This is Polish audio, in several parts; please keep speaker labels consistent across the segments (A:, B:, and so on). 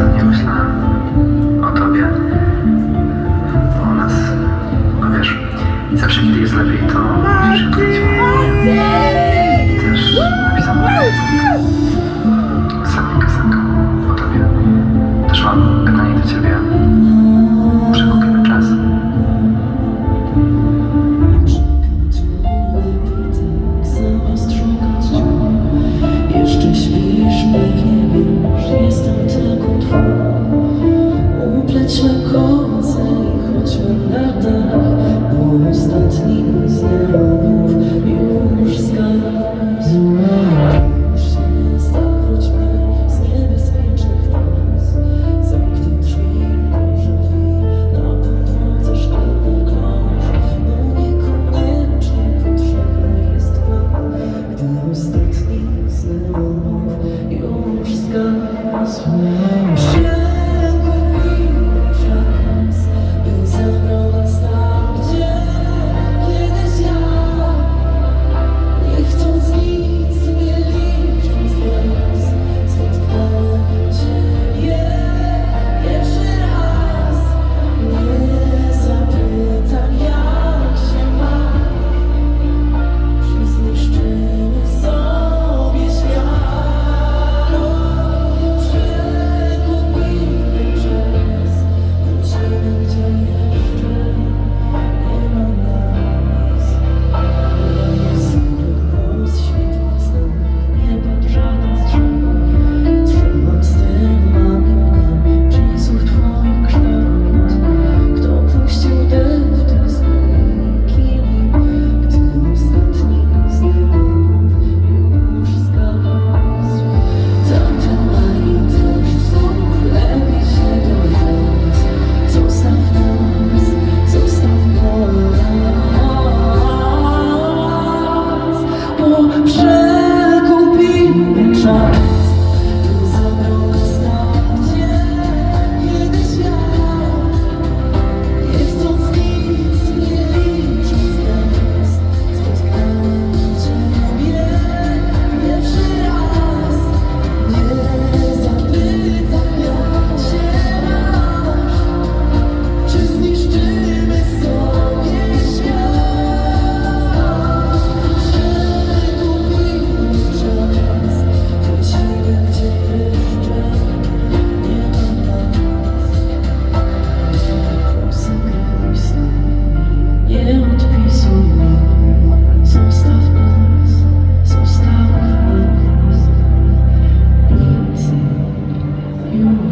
A: ostatnio myślałem o tobie, o nas. No wiesz, zawsze kiedy jest lepiej, to musisz
B: się Ostatnim znem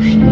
B: Schritt.